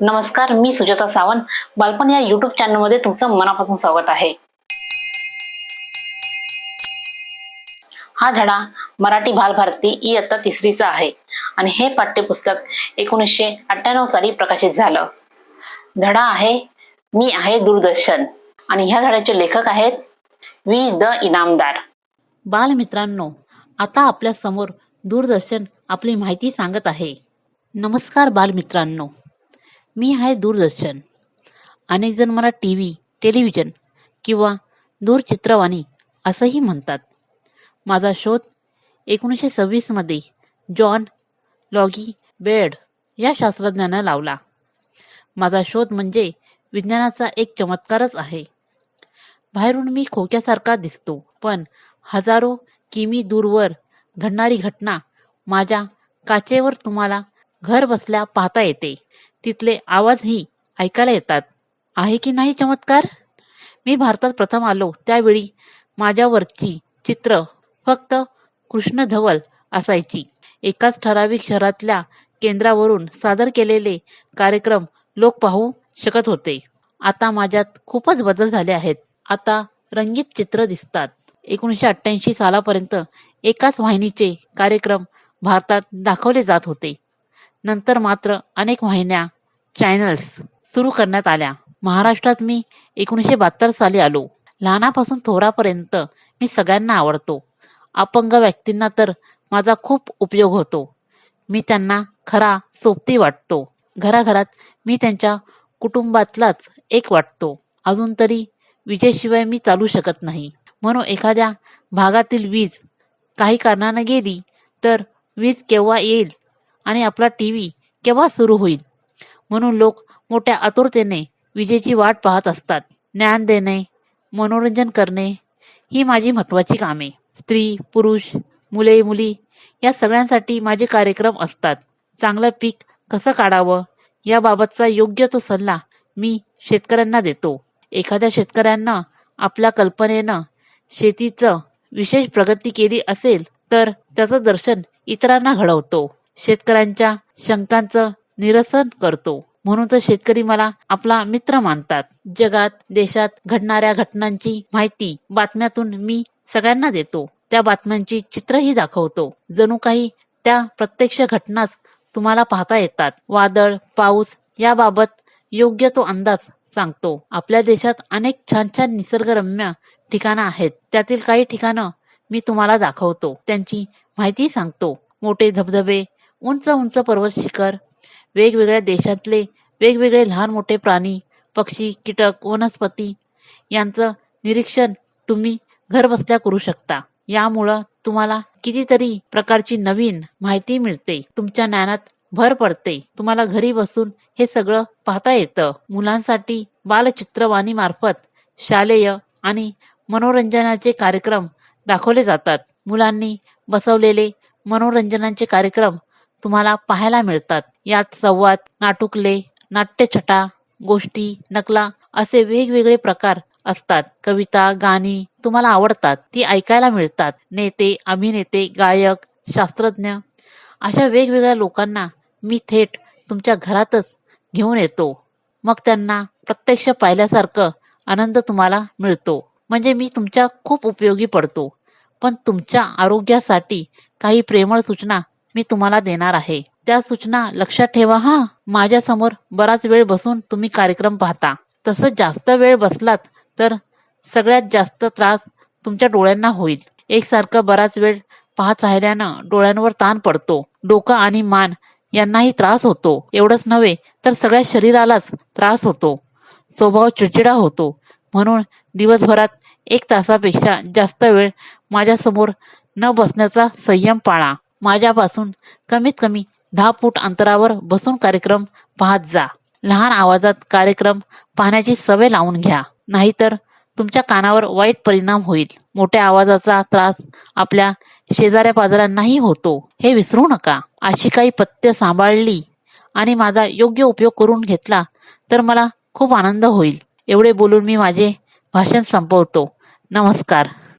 नमस्कार मी सुजाता सावंत. बालपण या युट्यूब चॅनलमध्ये तुमचं मनापासून स्वागत आहे. हा धडा मराठी बालभारती इयत्ता तिसरीचा आहे. आणि हे पाठ्यपुस्तक एकोणीसशे अठ्ठ्याण्णव साली प्रकाशित झालं. धडा आहे मी आहे दूरदर्शन. आणि ह्या धड्याचे लेखक आहेत वी द इनामदार. बालमित्रांनो आता आपल्यासमोर दूरदर्शन आपली माहिती सांगत आहे. नमस्कार बालमित्रांनो. मी आहे दूरदर्शन. अनेक जण मला टी व्ही टेलिव्हिजन किंवा दूरचित्रवाणी असंही म्हणतात. माझा शोध एकोणीसशे सव्वीसमध्ये जॉन लॉगी बेड या शास्त्रज्ञानं लावला. माझा शोध म्हणजे विज्ञानाचा एक चमत्कारच आहे. बाहेरून मी खोक्यासारखा दिसतो पण हजारो किमी दूरवर घडणारी घटना माझ्या काचेवर तुम्हाला घर बसल्या पाहता येते. तिथले आवाजही ऐकायला येतात. आहे की नाही चमत्कार? मी भारतात प्रथम आलो त्यावेळी माझ्यावरची चित्र फक्त कृष्णधवल असायची. एकाच ठराविक शहरातल्या केंद्रावरून सादर केलेले कार्यक्रम लोक पाहू शकत होते. आता माझ्यात खूपच बदल झाले आहेत. आता रंगीत चित्र दिसतात. एकोणीसशे अठ्ठ्याऐंशी सालापर्यंत एकाच वाहिनीचे कार्यक्रम भारतात दाखवले जात होते. नंतर मात्र अनेक वाहिन्या चॅनल्स सुरू करण्यात आल्या. महाराष्ट्रात मी एकोणीसशे बहात्तर साली आलो. लहानापासून थोरापर्यंत मी सगळ्यांना आवडतो. अपंग व्यक्तींना तर माझा खूप उपयोग होतो. मी त्यांना खरा सोबती वाटतो. घराघरात मी त्यांच्या कुटुंबातलाच एक वाटतो. अजून तरी विजेशिवाय मी चालू शकत नाही. म्हणून एखाद्या भागातील वीज काही कारणानं गेली तर वीज केव्हा येईल आणि आपला टी व्ही केव्हा सुरू होईल? म्हणून लोक मोठ्या आतुरतेने विजेची वाट पाहत असतात. ज्ञान देणे मनोरंजन करणे ही माझी महत्त्वाची कामे. स्त्री पुरुष मुले मुली या सगळ्यांसाठी माझे कार्यक्रम असतात. चांगलं पीक कसं काढावं? याबाबतचा योग्य तो सल्ला मी शेतकऱ्यांना देतो. एखाद्या शेतकऱ्यांना आपल्या कल्पनेनं शेतीचं विशेष प्रगती केली असेल तर त्याचं दर्शन इतरांना घडवतो. शेतकऱ्यांच्या शंकांचं निरसन करतो. म्हणून तर शेतकरी मला आपला मित्र मानतात. जगात देशात घडणाऱ्या घटनांची माहिती बातम्यातून मी सगळ्यांना देतो. त्या बातम्यांची चित्रही दाखवतो. जणू काही त्या प्रत्यक्ष घटनाच तुम्हाला पाहता येतात. वादळ पाऊस याबाबत योग्य तो अंदाज सांगतो. आपल्या देशात अनेक छान छान निसर्गरम्य ठिकाणं आहेत. त्यातील काही ठिकाणं मी तुम्हाला दाखवतो. त्यांची माहिती सांगतो. मोठे धबधबे उंच उंच पर्वत शिखर वेगवेगळ्या देशातले वेगवेगळे लहान मोठे प्राणी पक्षी कीटक वनस्पती यांचं निरीक्षण तुम्ही घरबसल्या करू शकता. यामुळं तुम्हाला कितीतरी प्रकारची नवीन माहिती मिळते. तुमच्या ज्ञानात भर पडते. तुम्हाला घरी बसून हे सगळं पाहता येतं. मुलांसाठी बालचित्रवाणी मार्फत शालेय आणि मनोरंजनाचे कार्यक्रम दाखवले जातात. मुलांनी बसवलेले मनोरंजनाचे कार्यक्रम तुम्हाला पाहायला मिळतात. यात संवाद नाटुकले नाट्यछटा गोष्टी नकला असे वेगवेगळे प्रकार असतात. कविता गाणी तुम्हाला आवडतात. ती ऐकायला मिळतात. नेते अभिनेते गायक शास्त्रज्ञ अशा वेगवेगळ्या लोकांना मी थेट तुमच्या घरातच घेऊन येतो. मग त्यांना प्रत्यक्ष पाहिल्यासारखं आनंद तुम्हाला मिळतो. म्हणजे मी तुमच्या खूप उपयोगी पडतो. पण तुमच्या आरोग्यासाठी काही प्रेमळ सूचना मी तुम्हाला देणार आहे. त्या सूचना लक्षात ठेवा हा. माझ्यासमोर बराच वेळ बसून तुम्ही कार्यक्रम पाहता. तसं जास्त वेळ बसलात तर सगळ्यात जास्त त्रास तुमच्या डोळ्यांना होईल. एकसारखं बराच वेळ पाहत राहिल्यानं डोळ्यांवर ताण पडतो. डोकं आणि मान यांनाही त्रास होतो. एवढंच नव्हे तर सगळ्या शरीरालाच त्रास होतो. स्वभाव चिडचिडा होतो. म्हणून दिवसभरात एक तासापेक्षा जास्त वेळ माझ्यासमोर न बसण्याचा संयम पाळा. माझ्यापासून कमीत कमी दहा फूट अंतरावर बसून कार्यक्रम पाहत जा. लहान आवाजात कार्यक्रम पाहण्याची सवय लावून घ्या. नाहीतर तुमच्या कानावर वाईट परिणाम होईल. मोठ्या आवाजाचा त्रास आपल्या शेजाऱ्या पाजाऱ्यांनाही होतो. हे विसरू नका. अशी काही पथ्य सांभाळली आणि माझा योग्य उपयोग करून घेतला तर मला खूप आनंद होईल. एवढे बोलून मी माझे भाषण संपवतो. नमस्कार.